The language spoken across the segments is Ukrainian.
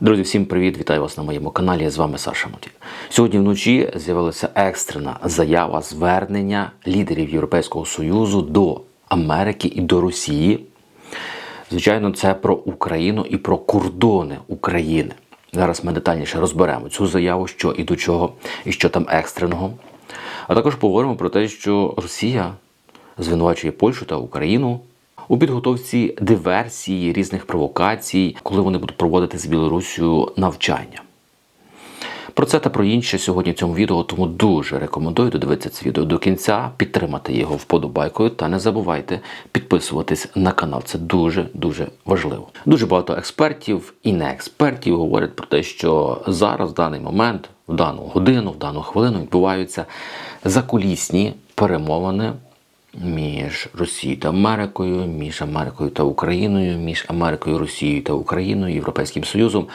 Друзі, всім привіт! Вітаю вас на моєму каналі. З вами Саша Мотів. Сьогодні вночі з'явилася екстрена заява звернення лідерів Європейського Союзу до Америки і до Росії. Звичайно, це про Україну і про кордони України. Зараз ми детальніше розберемо цю заяву, що і до чого, і що там екстреного. А також поговоримо про те, що Росія звинувачує Польщу та Україну у підготовці диверсії, різних провокацій, коли вони будуть проводити з Білорусію навчання. Про це та про інше сьогодні в цьому відео, тому дуже рекомендую додивитися це відео до кінця, підтримати його вподобайкою та не забувайте підписуватись на канал. Це дуже дуже важливо. Дуже багато експертів і не експертів говорять про те, що зараз в даний момент, в дану годину, в дану хвилину відбуваються закулісні перемовини між Росією та Америкою, між Америкою та Україною, між Америкою, Росією та Україною, Європейським Союзом.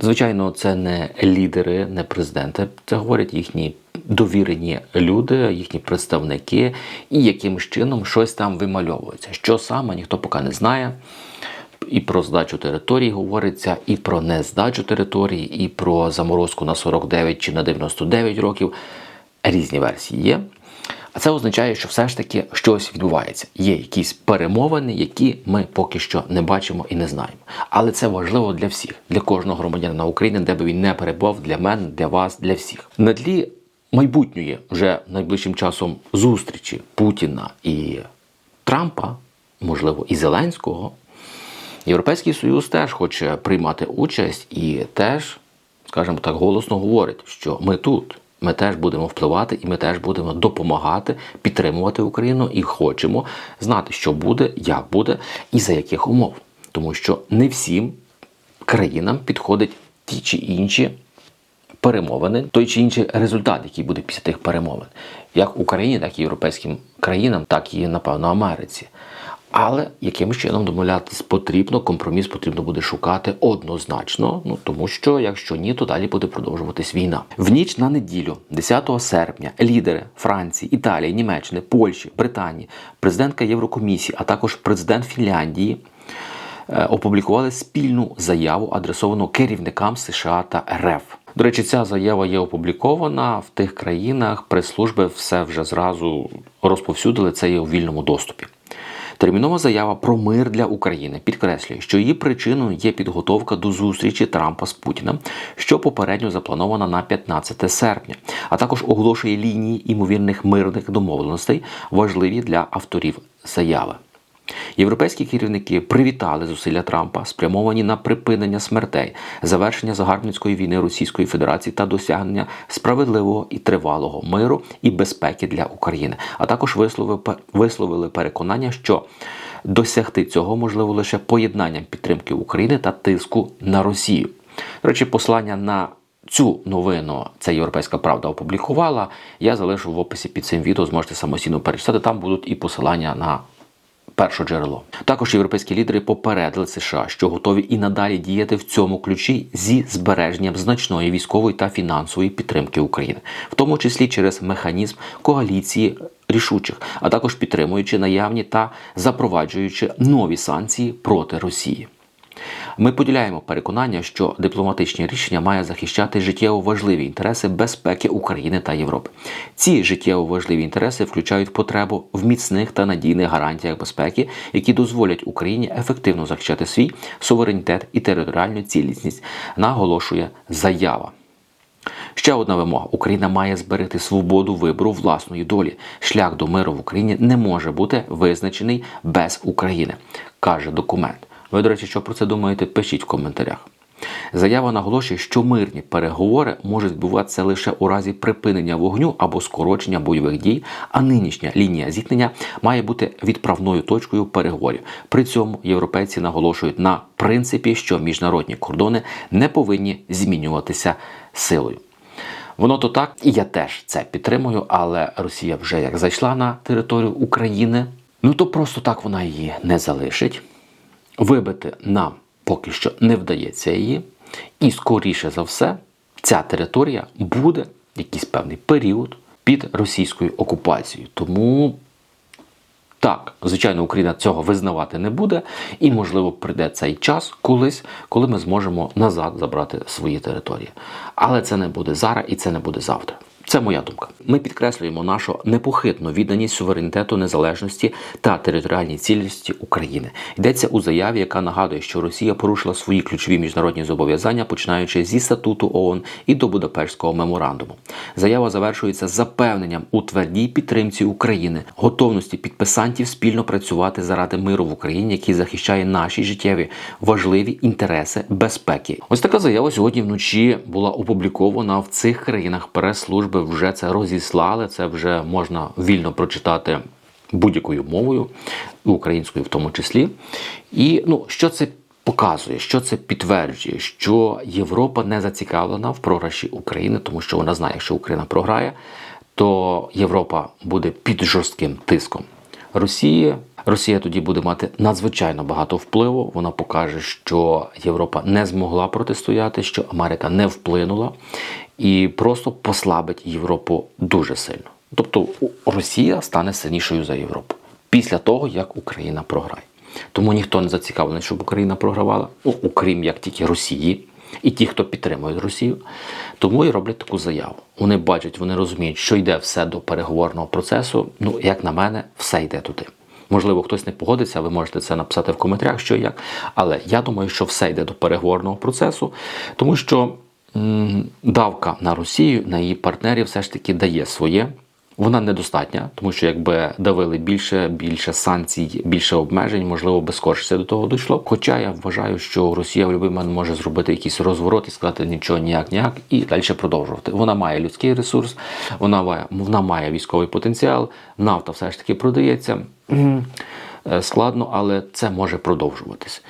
Звичайно, це не лідери, не президенти. Це говорять їхні довірені люди, їхні представники, і якимось чином щось там вимальовується. Що саме ніхто поки не знає. І про здачу території говориться, і про нездачу території, і про заморозку на 49 чи на 99 років. Різні версії є. А це означає, що все ж таки щось відбувається. Є якісь перемовини, які ми поки що не бачимо і не знаємо. Але це важливо для всіх, для кожного громадянина України, де би він не перебував, для мене, для вас, для всіх. На тлі майбутньої вже найближчим часом зустрічі Путіна і Трампа, можливо, і Зеленського. Європейський Союз теж хоче приймати участь і теж, скажімо так, голосно говорить, що ми тут. Ми теж будемо впливати і ми теж будемо допомагати підтримувати Україну і хочемо знати, що буде, як буде і за яких умов. Тому що не всім країнам підходять ті чи інші перемовини, той чи інший результат, який буде після тих перемовин, як Україні, так і європейським країнам, так і напевно Америці. Але яким чином домовлятись потрібно, компроміс потрібно буде шукати однозначно. Ну тому що, якщо ні, то далі буде продовжуватись війна. В ніч на неділю, 10 серпня, лідери Франції, Італії, Німеччини, Польщі, Британії, президентка Єврокомісії, а також президент Фінляндії. е, Опублікували спільну заяву, адресовану керівникам США та РФ. До речі, ця заява є опублікована в тих країнах. Прес-служби все вже зразу розповсюдили. Це є у вільному доступі. Термінова заява про мир для України підкреслює, що її причиною є підготовка до зустрічі Трампа з Путіним, що попередньо запланована на 15 серпня, а також оголошує лінії імовірних мирних домовленостей, важливі для авторів заяви. Європейські керівники привітали зусилля Трампа, спрямовані на припинення смертей, завершення загарбницької війни Російської Федерації та досягнення справедливого і тривалого миру і безпеки для України. А також висловили, переконання, що досягти цього можливо лише поєднанням підтримки України та тиску на Росію. До речі, послання на Цю новину ця європейська правда опублікувала. Я залишу в описі під цим відео. Зможете самостійно перечитати. Там будуть і посилання на перше джерело. Також європейські лідери попередили США, що готові і надалі діяти в цьому ключі зі збереженням значної військової та фінансової підтримки України, в тому числі через механізм коаліції рішучих, а також підтримуючи наявні та запроваджуючи нові санкції проти Росії. Ми поділяємо переконання, що дипломатичні рішення має захищати життєво важливі інтереси безпеки України та Європи. Ці життєво важливі інтереси включають потребу в міцних та надійних гарантіях безпеки, які дозволять Україні ефективно захищати свій суверенітет і територіальну цілісність, наголошує заява. Ще одна вимога: Україна має зберегти свободу вибору власної долі. Шлях до миру в Україні не може бути визначений без України, каже документ. Ви, до речі, що про це думаєте? Пишіть в коментарях. Заява наголошує, що мирні переговори можуть відбуватися лише у разі припинення вогню або скорочення бойових дій, а нинішня лінія зіткнення має бути відправною точкою переговорів. При цьому європейці наголошують на принципі, що міжнародні кордони не повинні змінюватися силою. Воно то так, і я теж це підтримую, але Росія вже як зайшла на територію України, ну то просто так вона її не залишить. Вибити нам поки що не вдається її, і скоріше за все, ця територія буде якийсь певний період під російською окупацією. Тому Так, звичайно, Україна цього визнавати не буде, і, можливо, прийде цей час колись, коли ми зможемо назад забрати свої території. Але це не буде зараз і це не буде завтра. Це моя думка. Ми підкреслюємо нашу непохитну відданість суверенітету, незалежності та територіальній цілісності України. Йдеться у заяві, яка нагадує, що Росія порушила свої ключові міжнародні зобов'язання, починаючи зі статуту ООН і до Будапештського меморандуму. Заява завершується запевненням у твердій підтримці України, готовності підписантів спільно працювати заради миру в Україні, який захищає наші життєві важливі інтереси безпеки. Ось така заява сьогодні вночі була опублікована в цих країнах прес-служби вже це розіслали. Це вже можна вільно прочитати будь-якою мовою, українською в тому числі. І ну, що це показує, що це підтверджує, що Європа не зацікавлена в програші України, тому що вона знає, що Україна програє, то Європа буде під жорстким тиском Росії. Росія тоді буде мати надзвичайно багато впливу. Вона покаже, що Європа не змогла протистояти, що Америка не вплинула і просто послабить Європу дуже сильно. Тобто Росія стане сильнішою за Європу після того, як Україна програє. Тому ніхто не зацікавлений, щоб Україна програвала, ну, окрім як тільки Росії. І ті, хто підтримує Росію, тому і роблять таку заяву. Вони бачать, вони розуміють, що йде все до переговорного процесу. Ну, як на мене, все йде туди. Можливо, хтось не погодиться, ви можете це написати в коментарях, що як. Але я думаю, що все йде до переговорного процесу, тому що давка на Росію, на її партнерів все ж таки дає своє. Вона недостатня, тому що якби давили більше, більше санкцій, більше обмежень, можливо, би скорше до того дійшло. Хоча я вважаю, що Росія в будь-який момент може зробити якийсь розворот і сказати нічого ніяк, ніяк, і далі продовжувати. Вона має людський ресурс, вона має, вона має військовий потенціал, нафта все ж таки продається е, складно, але це може продовжуватись.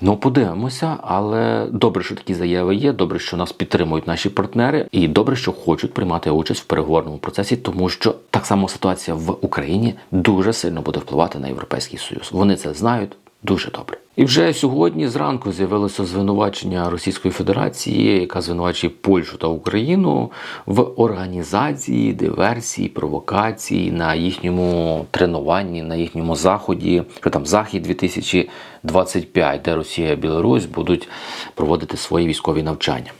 Ну, подивимося, але добре, що такі заяви є. Добре, що нас підтримують наші партнери, і добре, що хочуть приймати участь в переговорному процесі, тому що так само ситуація в Україні дуже сильно буде впливати на європейський союз. Вони це знають дуже добре. І вже сьогодні зранку з'явилося звинувачення Російської Федерації, яка звинувачує Польщу та Україну в організації диверсії, провокації на їхньому тренуванні, на їхньому заході, що там захід 2025, де Росія і Білорусь будуть проводити свої військові навчання.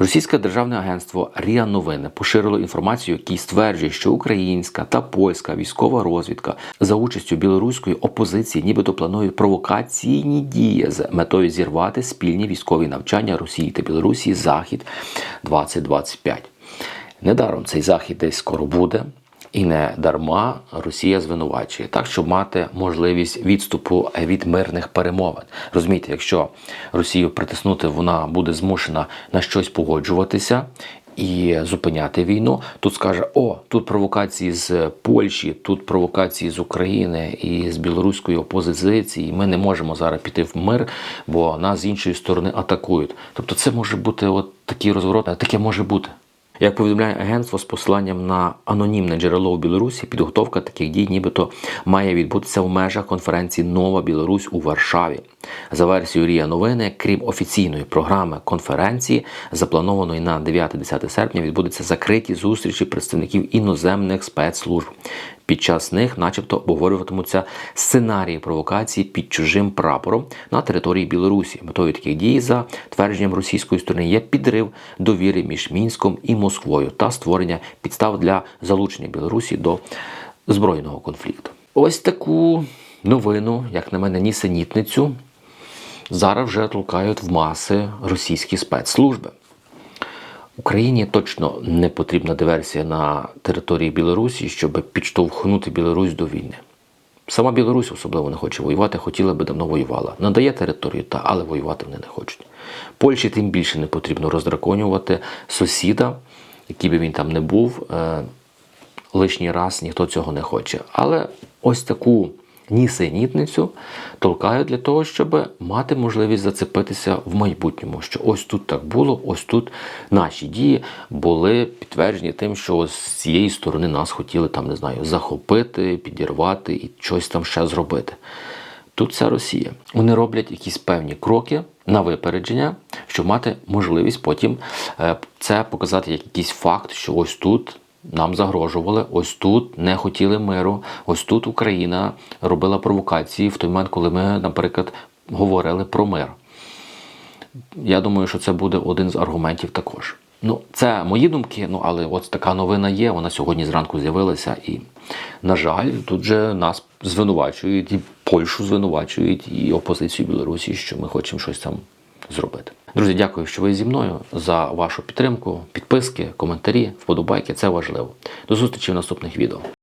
Російське державне агентство Ріа Новини поширило інформацію, який стверджує, що українська та польська військова розвідка за участю білоруської опозиції, нібито планують провокаційні дії з метою зірвати спільні військові навчання Росії та Білорусі Захід 2025. Недаром цей захід десь скоро буде. І не дарма Росія звинувачує так, щоб мати можливість відступу від мирних перемовин. Розумієте, якщо Росію притиснути, вона буде змушена на щось погоджуватися. І зупиняти війну тут скаже: о, тут провокації з Польщі, тут провокації з України і з білоруської опозиції. Ми не можемо зараз піти в мир, бо нас з іншої сторони атакують. Тобто, це може бути от такий розворот, таке може бути. Як повідомляє агентство з посиланням на анонімне джерело у Білорусі, підготовка таких дій, нібито має відбутися в межах конференції Нова Білорусь у Варшаві. За версією Рія Новини, крім офіційної програми конференції, запланованої на 9-10 серпня, відбудуться закриті зустрічі представників іноземних спецслужб. Під час них, начебто, обговорюватимуться сценарії провокації під чужим прапором на території Білорусі. Метою таких дій, за твердженням російської сторони, є підрив довіри між мінськом і Москвою та створення підстав для залучення Білорусі до збройного конфлікту. Ось таку новину, як на мене, нісенітницю, зараз вже толкають в маси російські спецслужби. Україні точно не потрібна диверсія на території Білорусі, щоб підштовхнути Білорусь до війни. Сама Білорусь особливо не хоче воювати, хотіла би давно воювала. Надає територію, та, але воювати вони не хочуть. Польщі тим більше не потрібно роздраконювати сусіда, який би він там не був. Е, лишній раз ніхто цього не хоче. Але ось таку нісенітницю толкають для того, щоб мати можливість зацепитися в майбутньому. Що ось тут так було, ось тут наші дії були підтверджені тим, що з цієї сторони нас хотіли там, не знаю, захопити, підірвати і щось там ще зробити. Тут вся Росія. Вони роблять якісь певні кроки на випередження, щоб мати можливість потім е, це показати як якийсь факт, що ось тут нам загрожували. Ось тут не хотіли миру. Ось тут Україна робила провокації в той момент, коли ми, наприклад, говорили про мир. Я думаю, що це буде один з аргументів також. Ну, це мої думки, ну але от така новина є. Вона сьогодні зранку з'явилася, і, на жаль, тут же нас звинувачують, і Польщу звинувачують, і опозицію Білорусі, що ми хочемо щось там зробити. Друзі, дякую, що ви зі мною за вашу підтримку, підписки, коментарі, вподобайки. Це важливо. До зустрічі в наступних відео.